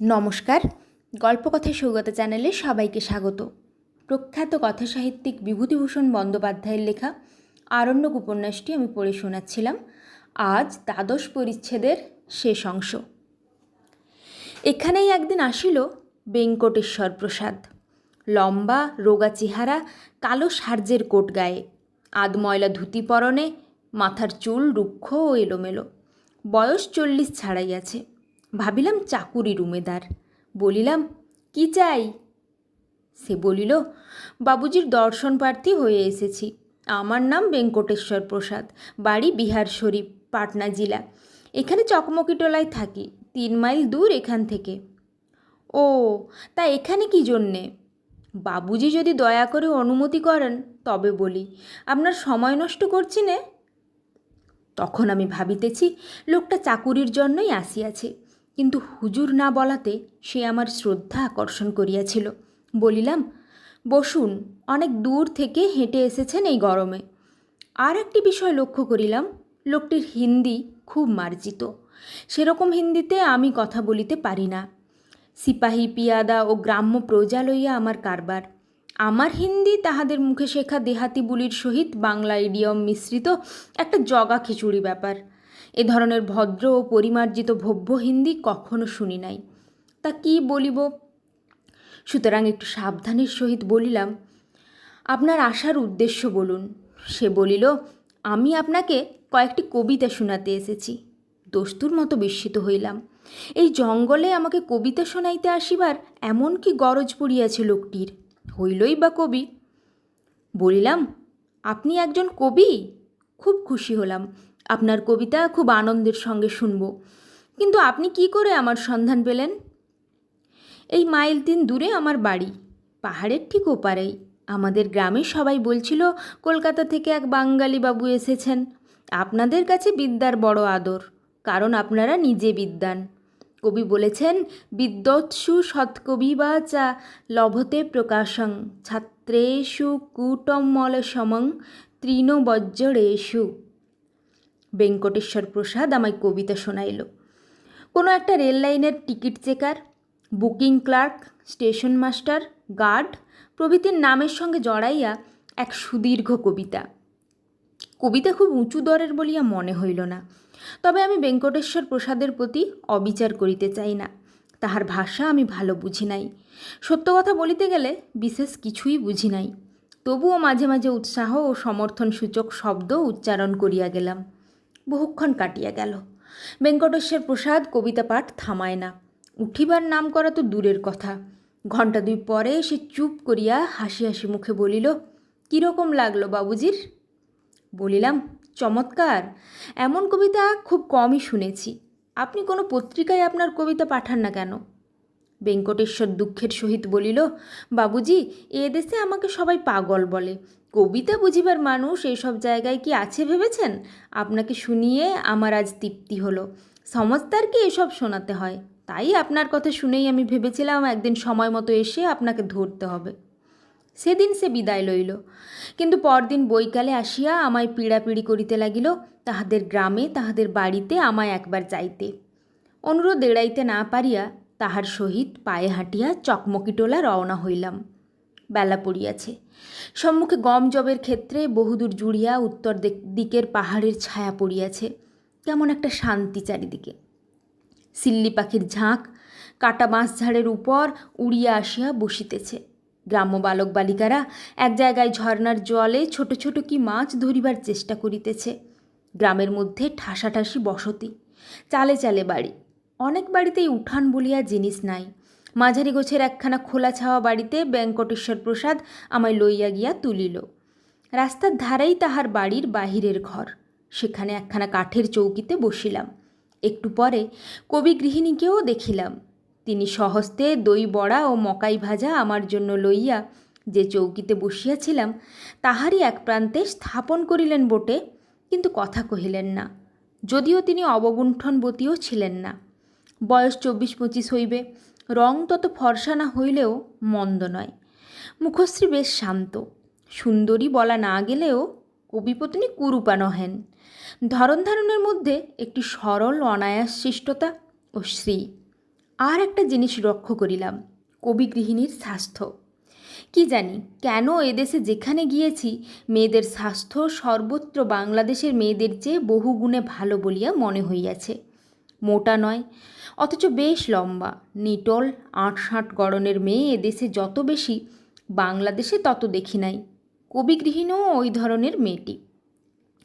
নমস্কার। গল্পকথা সৌগত চ্যানেলে সবাইকে স্বাগত। প্রখ্যাত কথাসাহিত্যিক বিভূতিভূষণ বন্দ্যোপাধ্যায়ের লেখা আরণ্যক উপন্যাসটি আমি পড়ে শোনাচ্ছিলাম। আজ দ্বাদশ পরিচ্ছেদের শেষ অংশ। এখানেই একদিন আসিল বেঙ্কটেশ্বর প্রসাদ। লম্বা, রোগা চেহারা, কালো সার্জের কোট গায়ে। আধময়লা ধুতি পরনে, মাথার চুল রুক্ষ ও এলোমেলো। বয়স চল্লিশ ছাড়াই আছে। ভাবিলাম চাকুরি রুমেদার। বলিলাম, কি চাই? সে বলিল, বাবুজির দর্শন প্রার্থী হয়ে এসেছি। আমার নাম বেঙ্কটেশ্বর প্রসাদ, বাড়ি বিহার শরীফ, পাটনা জেলা। এখানে চকমকি চকমকিটোলায় থাকি, তিন মাইল দূর এখান থেকে। ও, তা এখানে কি জন্যে? বাবুজি যদি দয়া করে অনুমতি করেন, তবে বলি। আপনার সময় নষ্ট করছি নে? তখন আমি ভাবিতেছি, লোকটা চাকুরির জন্যই আসিয়াছে। কিন্তু হুজুর না বলাতে সে আমার শ্রদ্ধা আকর্ষণ করিয়াছিল। বলিলাম, বসুন, অনেক দূর থেকে হেঁটে এসেছেন এই গরমে। আর একটি বিষয় লক্ষ্য করিলাম, লোকটির হিন্দি খুব মার্জিত। সেরকম হিন্দিতে আমি কথা বলিতে পারি না। সিপাহী, পিয়াদা ও গ্রাম্য প্রজা লইয়া আমার কারবার। আমার হিন্দি তাহাদের মুখে শেখা দেহাতি বুলির সহিত বাংলা ইডিয়ম মিশ্রিত একটা জগা খিচুড়ি ব্যাপার। এ ধরনের ভদ্র ও পরিমার্জিত ভব্য হিন্দি কখনো শুনি নাই। তা কি বলিব? সুতরাং একটু সাবধানের সহিত বলিলাম, আপনার আসার উদ্দেশ্য বলুন। সে বলিল, আমি আপনাকে কয়েকটি কবিতা শোনাতে এসেছি। দস্তুর মতো বিস্মিত হইলাম। এই জঙ্গলে আমাকে কবিতা শোনাইতে আসিবার এমন কি গরজ পড়িয়াছে লোকটির? হইলই বা কবি। বলিলাম, আপনি একজন কবি? খুব খুশি হলাম। আপনার কবিতা খুব আনন্দের সঙ্গে শুনব। কিন্তু আপনি কি করে আমার সন্ধান পেলেন? এই মাইল তিন দূরে আমার বাড়ি, পাহাড়ের ঠিক ওপারেই। আমাদের গ্রামে সবাই বলছিল, কলকাতা থেকে এক বাঙালি বাবু এসেছেন। আপনাদের কাছে বিদ্যার বড় আদর, কারণ আপনারা নিজে বিদ্যান। কবি বলেছেন, বিদ্যৎসু সৎকবি বা চা লভতে প্রকাশং, ছাত্রেষু কুটম্মল সমং তৃণবজ্জরেষু বেঙ্কটেশ্বর প্রসাদ আমায় কবিতা শোনাইল। কোনো একটা রেল লাইনের ticket checker, booking clerk, station master, guard প্রভৃতির নামের সঙ্গে জড়াইয়া এক সুদীর্ঘ কবিতা। কবিতা খুব উঁচু দরের বলিয়া মনে হইল না, তবে আমি বেঙ্কটেশ্বর প্রসাদের প্রতি অবিচার করিতে চাই না, তাহার ভাষা আমি ভালো বুঝি নাই। সত্য কথা বলিতে গেলে বিশেষ কিছুই বুঝি নাই, তবুও মাঝে মাঝে উৎসাহ ও সমর্থন সূচক শব্দ উচ্চারণ করিয়া গেলাম। বহুক্ষণ কাটিয়া গেল। বেঙ্কটেশ্বর প্রসাদ, কবিতা পাঠ থামায় না। উঠিবার নাম করা তো দূরের কথা। ঘণ্টা দুই পরে সে চুপ করিয়া হাসি হাসি মুখে বলিল কীরকম লাগল বাবুজির? বলিলাম, চমৎকার। এমন কবিতা খুব কমই শুনেছি। আপনি কোনো পত্রিকায় আপনার কবিতা পাঠান না কেন? বেঙ্কটেশ্বর দুঃখের সহিত বলিল, বাবুজি, এ দেশে আমাকে সবাই পাগল বলে। কবিতা বুঝিবার মানুষ এইসব জায়গায় কি আছে ভেবেছেন? আপনাকে শুনিয়ে আমার আজ তৃপ্তি হলো। সমস্তারকে এসব শোনাতে হয়? তাই আপনার কথা শুনেই আমি ভেবেছিলাম একদিন সময় মতো এসে আপনাকে ধরতে হবে। সেদিন সে বিদায় লইল। কিন্তু পরদিন বৈকালে আসিয়া আমায় পীড়াপিড়ি করিতে লাগিল, তাহাদের গ্রামে, তাহাদের বাড়িতে আমায় একবার যাইতে। অনুরোধ এড়াইতে না পারিয়া তাহার সহিত পায়ে হাঁটিয়া চকমকিটোলা রওনা হইলাম। বেলা পড়িয়াছে। সম্মুখে গম জবের ক্ষেত্রে বহুদূর জুড়িয়া উত্তর দিকের পাহাড়ের ছায়া পড়িয়াছে, কেমন একটা শান্তি চারিদিকে। সিল্লি পাখির ঝাঁক, কাটা বাঁশঝাড়ের উপর উড়িয়া আসিয়া বসিতেছে। গ্রাম্য বালক বালিকারা এক জায়গায় ঝর্নার জলে ছোট ছোট কি মাছ ধরিবার চেষ্টা করিতেছে। গ্রামের মধ্যে ঠাসাঠাসি বসতি, চালে চালে বাড়ি। অনেক বাড়িতেই উঠান বলিয়া জিনিস নাই। মাঝারি গোছের একখানা খোলা ছাওয়া বাড়িতে বেঙ্কটেশ্বর প্রসাদ আমায় লইয়া গিয়া তুলিল। রাস্তার ধারেই তাহার বাড়ির বাহিরের ঘর। সেখানে একখানা কাঠের চৌকিতে বসিলাম। একটু পরে কবি গৃহিণীকেও দেখিলাম। তিনি সহস্তে দই বড়া ও মকাই ভাজা আমার জন্য লইয়া যে চৌকিতে বসিয়াছিলাম, তাহারই এক প্রান্তে স্থাপন করিলেন বটে, কিন্তু কথা কহিলেন না। যদিও তিনি অবগুণ্ঠনবতীও ছিলেন না। বয়স চব্বিশ পঁচিশ হইবে রং তত ফর্সা না হইলেও মন্দ নয়। মুখশ্রী বেশ শান্ত। সুন্দরী বলা না গেলেও কবিপত্নী কুরূপা নহেন ধরন ধারণের মধ্যে একটি সরল অনায়াস শিষ্টতা ও শ্রী আর একটা জিনিস লক্ষ্য করিলাম, কবি গৃহিণীর স্বাস্থ্য। কি জানি, কেন এদেশে যেখানে গিয়েছি, মেয়েদের স্বাস্থ্য সর্বত্র বাংলাদেশের মেয়েদের চেয়ে বহুগুণে ভালো বলিয়া মনে হইয়াছে। মোটা নয়, অথচ বেশ লম্বা। নিটল আট ষাট গড়নের মেয়ে এদেশে যত বেশি, বাংলাদেশে তত দেখি নাই। কবিগৃহিণীও ওই ধরনের মেয়েটি।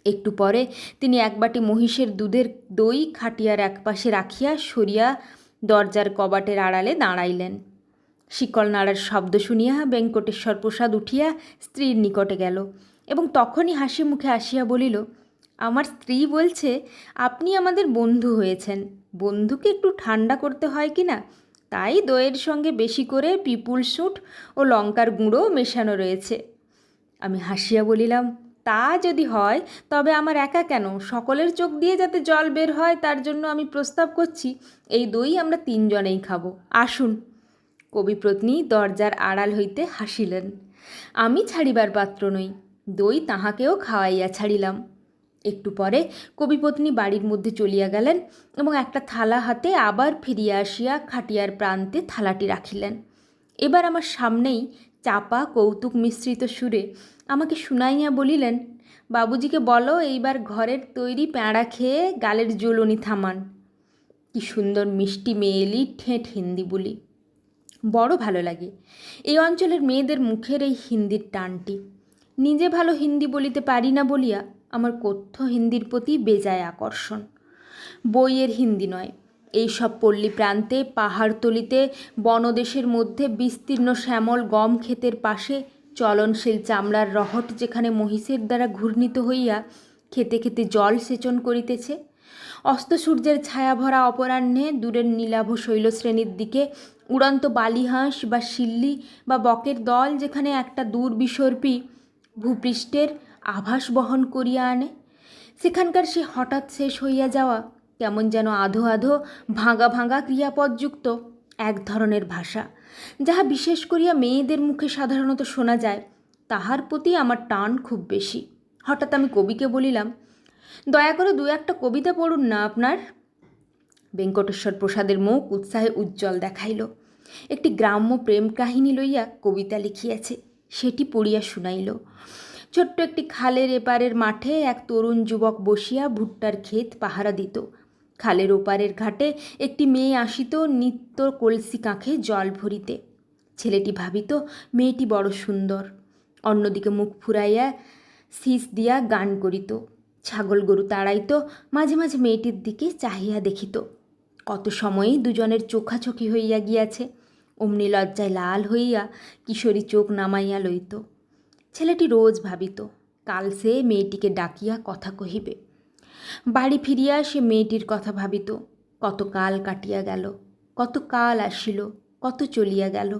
একটু পরে তিনি এক বাটি মহিষের দুধের দই খাটিয়ার একপাশে রাখিয়া সরিয়া দরজার কবাটের আড়ালে দাঁড়াইলেন। শিকল নাড়ার শব্দ শুনিয়া বেঙ্কটেশ্বর প্রসাদ উঠিয়া স্ত্রীর নিকটে গেল এবং তখনই হাসি মুখে আসিয়া বলিল আমার স্ত্রী বলছে, আপনি আমাদের বন্ধু হয়েছেন। বন্ধুকে একটু ঠান্ডা করতে হয় কি না? তাই দইয়ের সঙ্গে বেশি করে পিপুল স্যুট ও লঙ্কার গুঁড়ো মেশানো রয়েছে। আমি হাসিয়া বলিলাম, তা যদি হয়, তবে আমার একা কেন? সকলের চোখ দিয়ে যাতে জল বের হয়, তার জন্য আমি প্রস্তাব করছি, এই দই আমরা তিনজনেই খাব। আসুন। কবিপ্রত্নী দরজার আড়াল হইতে হাসিলেন। আমি ছাড়িবার পাত্র নই। দই তাহাকেও খাওয়াইয়া ছাড়িলাম। একটু পরে কবিপত্নী বাড়ির মধ্যে চলিয়া গেলেন এবং একটা থালা হাতে আবার ফিরিয়া আসিয়া খাটিয়ার প্রান্তে থালাটি রাখিলেন। এবার আমার সামনেই চাপা কৌতুক মিশ্রিত সুরে আমাকে শুনাইয়া বলিলেন, বাবুজিকে বলো, এইবার ঘরের তৈরি প্যাঁড়া খেয়ে গালের জ্বলনি থামান। কি সুন্দর মিষ্টি মেয়েলি ঠেঁট হিন্দি বলি। বড় ভালো লাগে। এই অঞ্চলের মেয়েদের মুখের এই হিন্দির টানটি। নিজে ভালো হিন্দি বলিতে পারি না বলিয়া আমার কথ্য হিন্দির প্রতি বেজায় আকর্ষণ। বইয়ের হিন্দি নয়। এই সব পল্লী প্রান্তে পাহাড়তলিতে বনদেশের মধ্যে বিস্তীর্ণ শ্যামল গম ক্ষেতের পাশে চলনশীল চামড়ার রহট যেখানে মহিষের দ্বারা ঘূর্ণিত হইয়া খেতে খেতে জল সেচন করিতেছে অস্ত সূর্যের ছায়াভরা অপরাহ্নে দূরের নীলাভ শৈলশ্রেণীর দিকে উড়ন্ত বালিহাঁস বা শিল্লি বা বকের দল যেখানে একটা দূরবিসর্পী ভূপৃষ্ঠের আভাস বহন করিয়া আনে। সেখানকার সে হঠাৎ শেষ হইয়া যাওয়া কেমন যেন আধো আধো ভাঙা ভাঙা ক্রিয়াপদযুক্ত এক ধরনের ভাষা, যাহা বিশেষ করিয়া মেয়েদের মুখে সাধারণত শোনা যায়। তাহার প্রতি আমার টান খুব বেশি। হঠাৎ আমি কবিকে বলিলাম, দয়া করে দু একটা কবিতা পড়ুন না আপনার? বেঙ্কটেশ্বর প্রসাদের মুখ উৎসাহে উজ্জ্বল দেখাইল। একটি গ্রাম্য প্রেম কাহিনী লইয়া কবিতা লিখিয়াছে। সেটি পড়িয়া শুনাইল। ছোট্ট একটি খালের এপারের মাঠে এক তরুণ যুবক বসিয়া ভুট্টার ক্ষেত পাহারা দিত। খালের ওপারের ঘাটে একটি মেয়ে আসিত নিত্য কলসি কাঁখে জল ভরিতে। ছেলেটি ভাবিত মেয়েটি বড় সুন্দর। অন্যদিকে মুখ ফুরাইয়া শীষ দিয়া গান করিত। ছাগল গরু তাড়াইত, মাঝে মাঝে মেয়েটির দিকে চাহিয়া দেখিত। কত সময়ই দুজনের চোখাচোখি হইয়া গিয়াছে। অমনি লজ্জায় লাল হইয়া কিশোরী চোখ নামাইয়া লইত। ছেলেটি রোজ ভাবিত, কাল সে মেয়েটিকে ডাকিয়া কথা কহিবে। বাড়ি ফিরিয়া সে মেয়েটির কথা ভাবিত কত কাল কাটিয়া গেল কত কাল আসিল, কত চলিয়া গেল।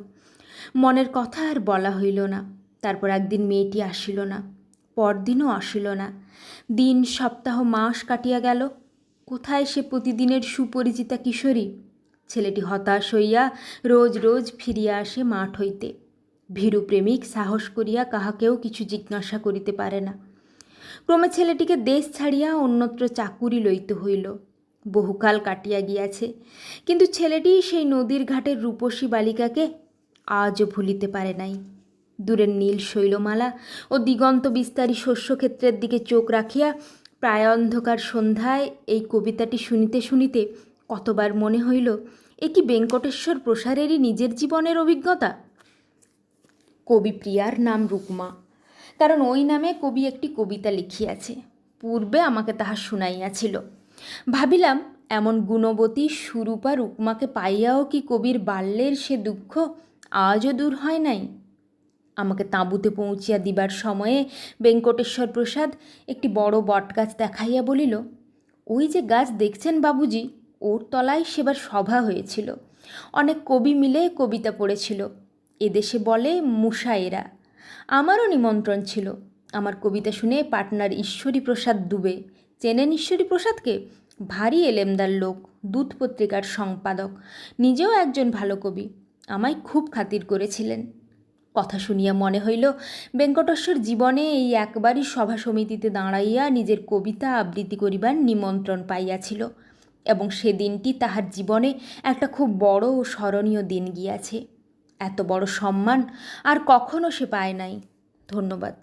মনের কথা আর বলা হইল না, তারপর একদিন মেয়েটি আসিল না, পরদিনও আসিল না। দিন, সপ্তাহ, মাস কাটিয়া গেল, কোথায় সে প্রতিদিনের সুপরিচিতা কিশোরী? ছেলেটি হতাশ হইয়া রোজ রোজ ফিরিয়া আসে মাঠ হইতে। ভীরু প্রেমিক, সাহস করিয়া কাহাকেও কিছু জিজ্ঞাসা করিতে পারে না। ক্রমে ছেলেটিকে দেশ ছাড়িয়া অন্যত্র চাকুরি লইতে হইল। বহুকাল কাটিয়া গিয়াছে, কিন্তু ছেলেটি সেই নদীর ঘাটের রূপসী বালিকাকে আজও ভুলিতে পারে নাই। দূরের নীল শৈলমালা ও দিগন্ত বিস্তারী শস্যক্ষেত্রের দিকে চোখ রাখিয়া প্রায় অন্ধকার সন্ধ্যায় এই কবিতাটি শুনিতে শুনিতে কতবার মনে হইল, এ কি বেঙ্কটেশ্বর প্রসারেরই নিজের জীবনের অভিজ্ঞতা? কবিপ্রিয়ার নাম রুকমা কারণ ওই নামে কবি একটি কবিতা লিখিয়াছে। পূর্বে আমাকে তাহা শুনাইয়াছিল। ভাবিলাম, এমন গুণবতী সুরূপা রুকমাকে পাইয়াও কি কবির বাল্যের সে দুঃখ আজও দূর হয় নাই? আমাকে তাঁবুতে পৌঁছিয়া দিবার সময়ে বেঙ্কটেশ্বর প্রসাদ একটি বড় বটগাছ দেখাইয়া বলিল, ওই যে গাছ দেখছেন বাবুজি, ওর তলায় সেবার সভা হয়েছিল। অনেক কবি মিলে কবিতা পড়েছিল। এদেশে বলে মুসায়েরা আমারও নিমন্ত্রণ ছিল। আমার কবিতা শুনে পাটনার ঈশ্বরী প্রসাদ দুবে চেনেন ঈশ্বরী প্রসাদকে ভারী এলেমদার লোক, দূত পত্রিকার সম্পাদক। নিজেও একজন ভালো কবি। আমায় খুব খাতির করেছিলেন। কথা শুনিয়া মনে হইল, বেঙ্কটেশ্বর জীবনে এই একবারই সভা সমিতিতে দাঁড়াইয়া নিজের কবিতা আবৃত্তি করিবার নিমন্ত্রণ পাইয়াছিল এবং সে দিনটি তাহার জীবনে একটা খুব বড় ও স্মরণীয় দিন গিয়াছে। এত বড় সম্মান আর কখনো সে পায় নাই। ধন্যবাদ।